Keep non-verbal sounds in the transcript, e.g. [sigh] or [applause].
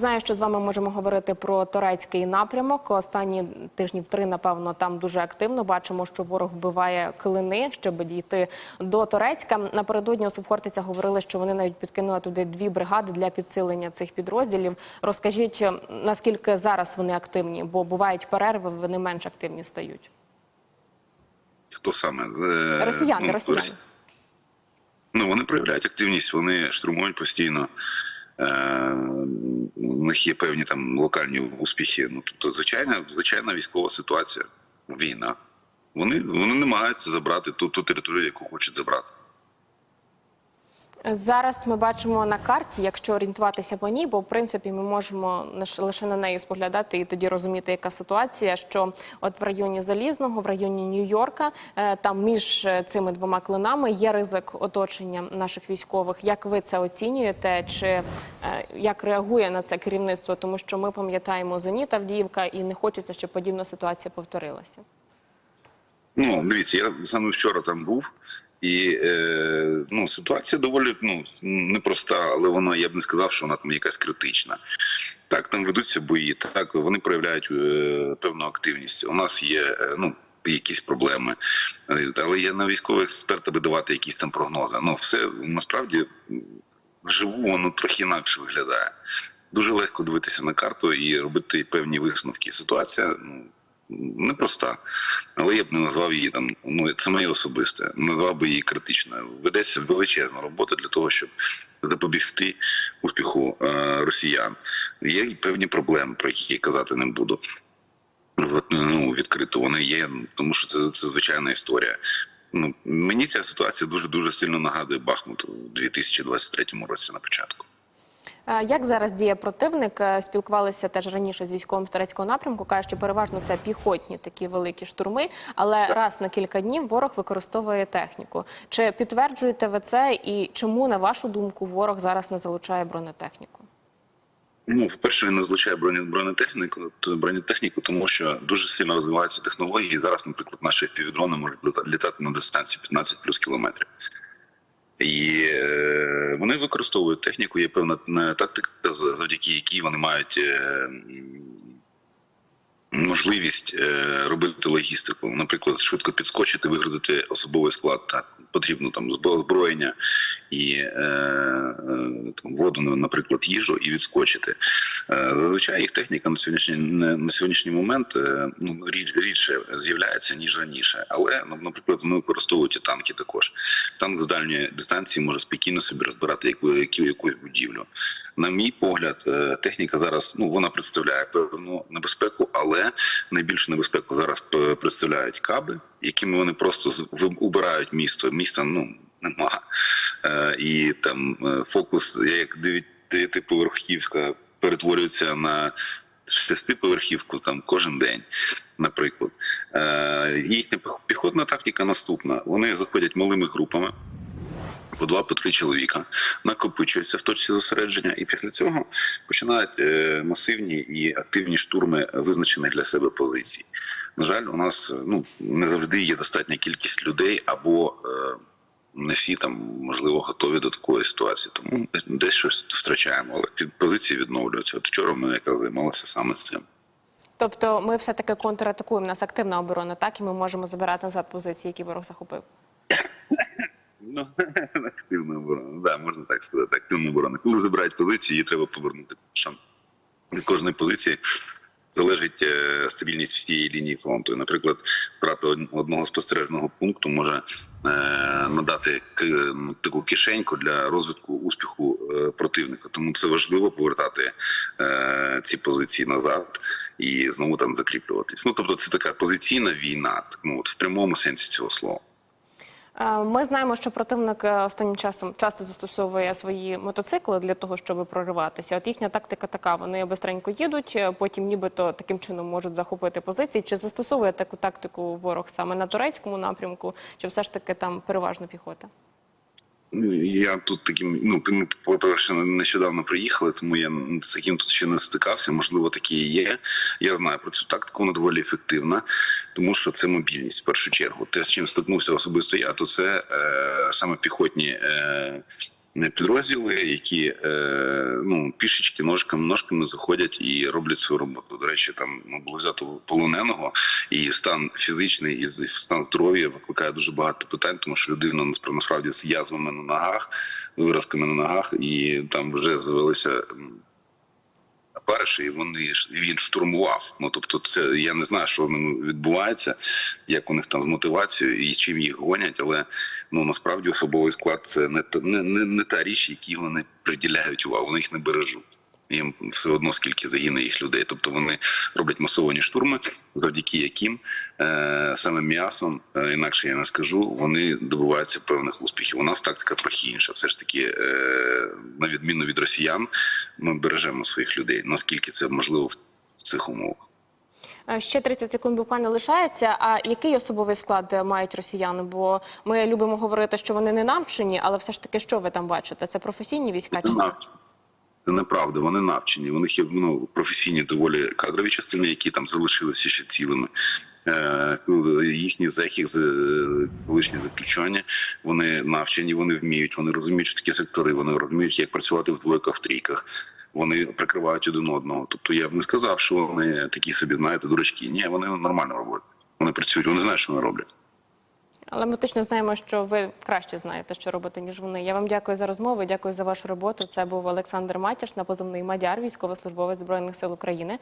Знаю, що з вами можемо говорити про турецький напрямок. Останні тижнів три, напевно, там дуже активно. Бачимо, що ворог вбиває клини, щоб дійти до Турецька. Напередодні у Субхортиця говорили, що вони навіть підкинули туди дві бригади для підсилення цих підрозділів. Розкажіть, наскільки зараз вони активні, бо бувають перерви, вони менш активні стають. Хто саме? Е, Росіяни, ну, росіяни. Ну, вони проявляють активність, вони штурмують постійно. Е, У них є певні там локальні успіхи. Ну, тобто, звичайна, звичайна військова ситуація, війна. Вони, вони намагаються забрати ту, ту територію, яку хочуть забрати. Зараз ми бачимо на карті, якщо орієнтуватися по ній, бо в принципі ми можемо лише- на неї споглядати і тоді розуміти, яка ситуація. Що от в районі Залізного, в районі Нью-Йорка, е, там між е, цими двома клинами є ризик оточення наших військових. Як ви це оцінюєте? Чи е, як реагує на це керівництво? Тому що ми пам'ятаємо Зеніт Авдіївка, і не хочеться, щоб подібна ситуація повторилася. Ну, дивіться, я саме вчора там був, і е, ну, ситуація доволі ну, непроста, але вона, я б не сказав, що вона там якась критична. Так, там ведуться бої, так, вони проявляють е, певну активність. У нас є е, ну, якісь проблеми, але я на військового експерта би давати якісь там прогнози. Ну, все насправді вживу воно трохи інакше виглядає. Дуже легко дивитися на карту і робити певні висновки. Ситуація ну, непроста, але я б не назвав її там. Ну це моє особисте. Назвав би її критичною. Ведеться величезна робота для того, щоб запобігти успіху е, росіян. Є певні проблеми, про які я казати не буду. Ну, відкрито вони є, тому що це, це звичайна історія. Ну мені ця ситуація дуже дуже сильно нагадує Бахмут у 2023 році на початку. Е, Як зараз діє противник? Е, Спілкувалися теж раніше з військовим з турецького напрямку. Каже, що переважно це піхотні такі великі штурми, але раз на кілька днів ворог використовує техніку. Чи підтверджуєте ви це? І чому, на вашу думку, ворог зараз не залучає бронетехніку? Ну, по-перше, він не злучає бронетехніку, бронетехніку, тому що дуже сильно розвиваються технології. Зараз, наприклад, наші півдрони можуть літати на дистанції 15 плюс кілометрів. І е, вони використовують техніку, є певна е, тактика, завдяки якій вони мають е, можливість робити логістику. Наприклад, швидко підскочити, вигрузити особовий склад. Так, потрібно там збро- озброєння і е, е, там, воду, наприклад, їжу, і відскочити. Е, Зазвичай їх техніка на сьогоднішній на сьогоднішній момент е, ну річ рідше з'являється ніж раніше. Але ну, наприклад, вони використовують танки також. Танк з дальньої дистанції може спокійно собі розбирати яку, яку якусь будівлю. На мій погляд, техніка зараз ну вона представляє певну небезпеку, але найбільшу небезпеку зараз представляють каби, якими вони просто убирають місто. Міста ну нема. Е, і там е, фокус як дев'ятиповерхівська перетворюється на шестиповерхівку там кожен день, наприклад. Е, їхня піх- піхотна тактика наступна: вони заходять малими групами. По два, по три чоловіка накопичуються в точці зосередження, і після цього починають е, масивні і активні штурми визначених для себе позицій. На жаль, у нас е, ну не завжди є достатня кількість людей, або е, не всі там можливо готові до такої ситуації. Тому десь щось втрачаємо, але під позиції відновлюються. От вчора ми якраз займалися саме з цим. Тобто, ми все таки контратакуємо. У нас активна оборона, так і ми можемо забирати назад позиції, які ворог захопив. [coughs] Ну, [laughs] активна оборона. Да, можна так сказати. Активна оборона. Коли забирають позиції, її треба повернути. Від кожної позиції залежить е, стабільність всієї лінії фронту. Наприклад, втрата одного спостережного пункту може е, надати таку кишеньку для розвитку успіху е, противника. Тому це важливо повертати ці позиції назад і знову там закріплюватись. Ну тобто, це така позиційна війна, так, ну, от в прямому сенсі цього слова. Е, Ми знаємо, що противник е, останнім часом часто застосовує свої мотоцикли для того, щоб прориватися. От їхня тактика така: вони бистренько їдуть, е, потім нібито таким чином можуть захопити позиції. Чи застосовує таку тактику ворог саме на турецькому напрямку, чи все ж таки там переважно піхота? Ну, Я тут таким, ну ми, по-перше, нещодавно приїхали, тому я з таким тут ще не стикався. Можливо, такі є. Я знаю про цю тактику, вона доволі ефективна, тому що це мобільність в першу чергу. Те, з чим стикнувся особисто я, то це е, саме піхотні е, підрозділи, які е, ну пішечки, ножками, ножками заходять і роблять свою роботу. До речі, там ну, було взято полоненого, і стан фізичний і стан здоров'я викликає дуже багато питань, тому що людина насправді з язвами на ногах, виразками на ногах, і там вже з'явилися. Перший вони він штурмував. Ну тобто, це я не знаю, що відбувається, як у них там з мотивацією і чим їх гонять, але ну насправді особовий склад це не та не, не, не та річ, які вони приділяють увагу. Вони їх не бережуть. Їм все одно скільки загине їх людей. Тобто вони роблять масовані штурми, завдяки яким е, саме м'ясом, е, інакше я не скажу, вони добиваються певних успіхів. У нас тактика трохи інша. Все ж таки, е, на відміну від росіян, ми бережемо своїх людей. Наскільки це можливо в цих умовах? Е, Ще 30 секунд буквально лишається. А який особовий склад е, мають росіяни? Бо ми любимо говорити, що вони не навчені, але все ж таки, що ви там бачите? Це професійні війська чи Це неправда, вони навчені. У них є ну, професійні доволі кадрові частини, які там залишилися ще цілими. Е, їхні зеки з колишні заключення, вони навчені, вони вміють, вони розуміють, що такі сектори, вони розуміють, як працювати в двойках, в трійках. Вони прикривають один одного. Тобто я б не сказав, що вони такі собі, знаєте, дурачки. Ні, вони нормально роблять. Вони працюють, вони знають, що вони роблять. Але ми точно знаємо, що ви краще знаєте, що робити, ніж вони. Я вам дякую за розмову, дякую за вашу роботу. Це був Олександр Матіш на позивний Мадяр, військовослужбовець Збройних сил України.